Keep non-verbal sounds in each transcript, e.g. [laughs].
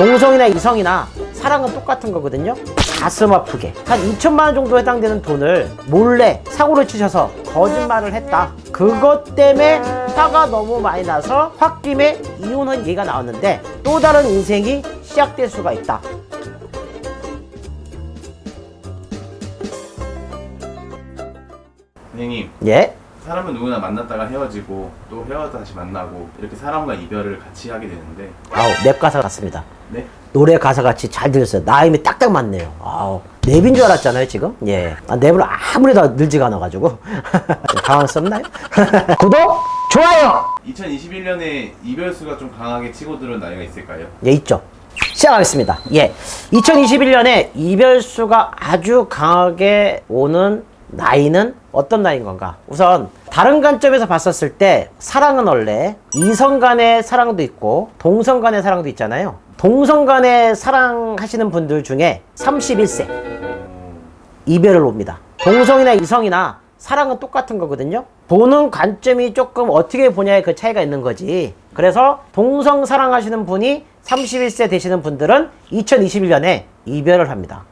동성이나 이성이나 사랑은 똑같은 거거든요. 가슴 아프게 한 2천만 원 정도 해당되는 돈을 몰래 사고를 치셔서 거짓말을 했다. 그것 때문에 화가 너무 많이 나서 홧김에 이혼한 얘기가 나왔는데 또 다른 인생이 시작될 수가 있다. 선생님 예. 사람은 누구나 만났다가 헤어지고 또 헤어져 다시 만나고 이렇게 사람과 이별을 같이 하게 되는데 아우 랩 가사 같습니다. 네? 노래 가사 같이 잘 들렸어요. 나임이 딱딱 맞네요. 아우 랩인 줄 알았잖아요 지금. 예. 아, 랩을 아무리 다 늘지가 않아가지고 [laughs] 당황스럽나요? [laughs] 구독, 좋아요. 2021년에 이별 수가 좀 강하게 치고 들어온 나이가 있을까요? 예, 있죠. 시작하겠습니다. 예. 2021년에 이별수가 아주 강하게 오는 나이는 어떤 나이인 건가? 우선 다른 관점에서 봤었을 때 사랑은 원래 이성 간의 사랑도 있고 동성 간의 사랑도 있잖아요. 동성 간의 사랑하시는 분들 중에 31세 이별을 옵니다. 동성이나 이성이나 사랑은 똑같은 거거든요. 보는 관점이 조금 어떻게 보냐에 그 차이가 있는 거지. 그래서 동성 사랑하시는 분이 31세 되시는 분들은 2021년에 이별을 합니다.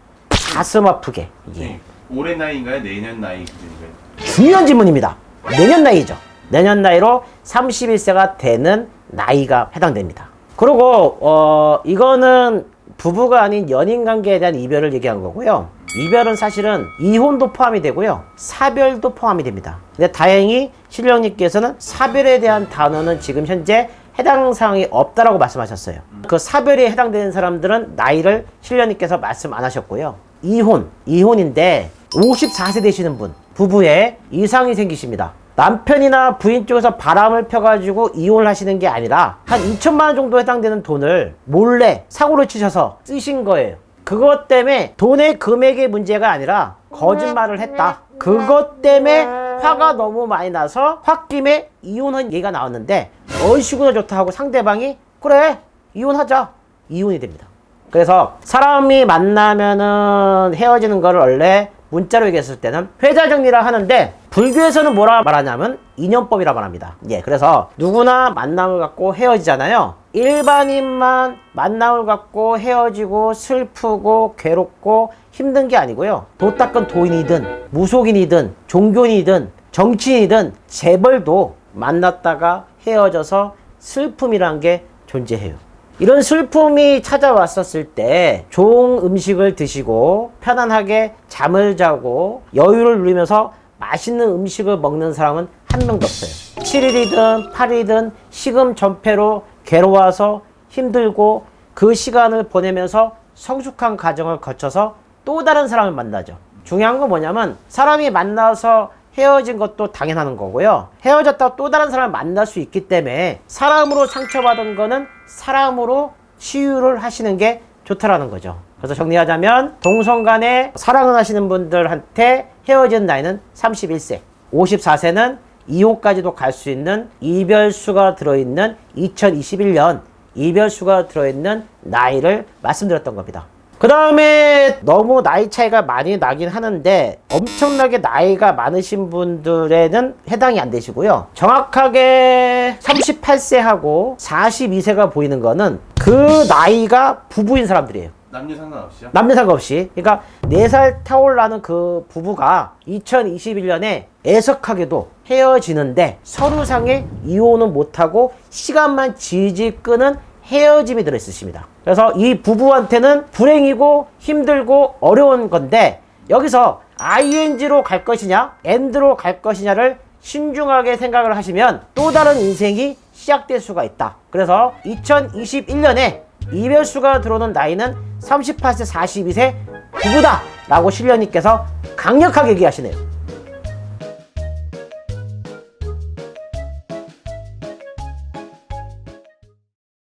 가슴 아프게. 예. 네. 올해 나이인가요? 내년 나이 기준인가요? 중요한 질문입니다. 내년 나이죠. 내년 나이로 31세가 되는 나이가 해당됩니다. 그리고 어 이거는 부부가 아닌 연인 관계에 대한 이별을 얘기한 거고요. 이별은 사실은 이혼도 포함이 되고요. 사별도 포함이 됩니다. 근데 다행히 신령님께서는 사별에 대한 단어는 지금 현재 해당 사항이 없다라고 말씀하셨어요. 그 사별에 해당되는 사람들은 나이를 신령님께서 말씀 안 하셨고요. 이혼, 이혼인데 54세 되시는 분, 부부에 이상이 생기십니다. 남편이나 부인 쪽에서 바람을 펴가지고 이혼을 하시는 게 아니라 한 2천만 원 정도 해당되는 돈을 몰래 사고를 치셔서 쓰신 거예요. 그것 때문에 돈의 금액의 문제가 아니라 거짓말을 했다. 그것 때문에 화가 너무 많이 나서 홧김에 이혼한 얘기가 나왔는데 얼씨구나 좋다 하고 상대방이 그래 이혼하자 이혼이 됩니다. 그래서 사람이 만나면은 헤어지는 거를 원래 문자로 얘기했을 때는 회자 정리라 하는데 불교에서는 뭐라 말하냐면 인연법이라 말합니다. 예, 그래서 누구나 만남을 갖고 헤어지잖아요. 일반인만 만남을 갖고 헤어지고 슬프고 괴롭고 힘든 게 아니고요. 도 닦은 도인이든 무속인이든 종교인이든 정치인이든 재벌도 만났다가 헤어져서 슬픔이란 게 존재해요. 이런 슬픔이 찾아왔었을 때 좋은 음식을 드시고 편안하게 잠을 자고 여유를 누리면서 맛있는 음식을 먹는 사람은 한 명도 없어요. 7일이든 8일이든 시금전폐로 괴로워서 힘들고 그 시간을 보내면서 성숙한 과정을 거쳐서 또 다른 사람을 만나죠. 중요한 건 뭐냐면 사람이 만나서 헤어진 것도 당연한 거고요. 헤어졌다 또 다른 사람을 만날 수 있기 때문에 사람으로 상처받은 거는 사람으로 치유를 하시는 게 좋다라는 거죠. 그래서 정리하자면 동성 간에 사랑을 하시는 분들한테 헤어진 나이는 31세, 54세는 이혼까지도 갈 수 있는 이별수가 들어있는 2021년 이별수가 들어있는 나이를 말씀드렸던 겁니다. 그 다음에 너무 나이 차이가 많이 나긴 하는데 엄청나게 나이가 많으신 분들에는 해당이 안 되시고요. 정확하게 38세하고 42세가 보이는 거는 그 나이가 부부인 사람들이에요. 남녀 상관없이요? 남녀 상관없이. 그러니까 4살 타올라는 그 부부가 2021년에 애석하게도 헤어지는데 서류상에 이혼은 못하고 시간만 질질 끄는 헤어짐이 들어있으십니다. 그래서 이 부부한테는 불행이고 힘들고 어려운 건데 여기서 ing로 갈 것이냐 end로 갈 것이냐를 신중하게 생각을 하시면 또 다른 인생이 시작될 수가 있다. 그래서 2021년에 이별수가 들어오는 나이는 38세, 42세 부부다! 라고 신령님께서 강력하게 얘기하시네요.